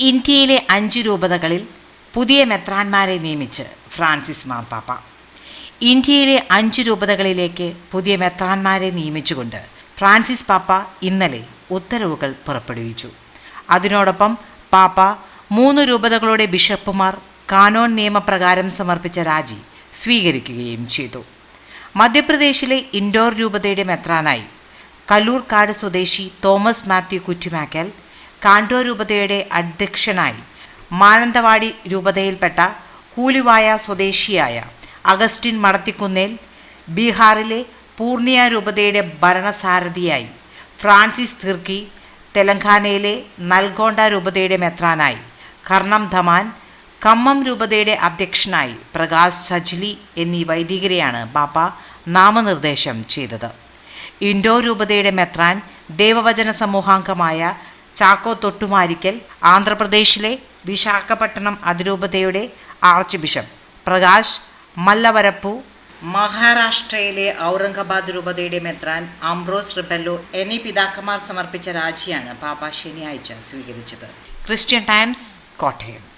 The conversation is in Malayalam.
ഇന്ത്യയിലെ അഞ്ച് രൂപതകളിൽ പുതിയ മെത്രാന്മാരെ നിയമിച്ച് ഫ്രാൻസിസ് മാർപ്പാപ്പ. ഇന്ത്യയിലെ അഞ്ച് രൂപതകളിലേക്ക് പുതിയ മെത്രാന്മാരെ നിയമിച്ചുകൊണ്ട് ഫ്രാൻസിസ് പാപ്പ ഇന്നലെ ഉത്തരവുകൾ പുറപ്പെടുവിച്ചു. അതിനോടൊപ്പം പാപ്പ മൂന്ന് രൂപതകളുടെ ബിഷപ്പുമാർ കാനോൻ നിയമപ്രകാരം സമർപ്പിച്ച രാജി സ്വീകരിക്കുകയും ചെയ്തു. മധ്യപ്രദേശിലെ ഇൻഡോർ രൂപതയുടെ മെത്രാനായി കല്ലൂർക്കാട് സ്വദേശി തോമസ് മാത്യു കുറ്റിമാക്കൽ കാണ്ടോ രൂപതയുടെ അധ്യക്ഷനായി മാനന്തവാടി രൂപതയിൽപ്പെട്ട കൂലിവായ സ്വദേശിയായ അഗസ്റ്റിൻ മടത്തിക്കുന്നേൽ ബീഹാറിലെ പൂർണിയ രൂപതയുടെ ഭരണസാരഥിയായി ഫ്രാൻസിസ് തിർക്കി തെലങ്കാനയിലെ നൽഗോണ്ട രൂപതയുടെ മെത്രാനായി കർണം ധമാൻ കമ്മം രൂപതയുടെ അധ്യക്ഷനായി പ്രകാശ് സജ്ലി എന്നീ വൈദികരെയാണ് ബാപ്പ നാമനിർദ്ദേശം ചെയ്തത്. ഇൻഡോ രൂപതയുടെ മെത്രാൻ ദേവവചന സമൂഹാംഗമായ ചാക്കോ തൊട്ടുമാരിക്കൽ ആന്ധ്രാപ്രദേശിലെ വിശാഖപട്ടണം അതിരൂപതയുടെ ആർച്ച് ബിഷപ്പ് പ്രകാശ് മല്ലവരപ്പു മഹാരാഷ്ട്രയിലെ ഔറംഗബാദ് രൂപതയുടെ മെത്രാൻ അംബ്രോസ് റിബല്ലോ എന്നീ പിതാക്കന്മാർ സമർപ്പിച്ച രാജിയാണ് പാപ്പ ശനിയാഴ്ച സ്വീകരിച്ചത്. Christian Times Kottayam.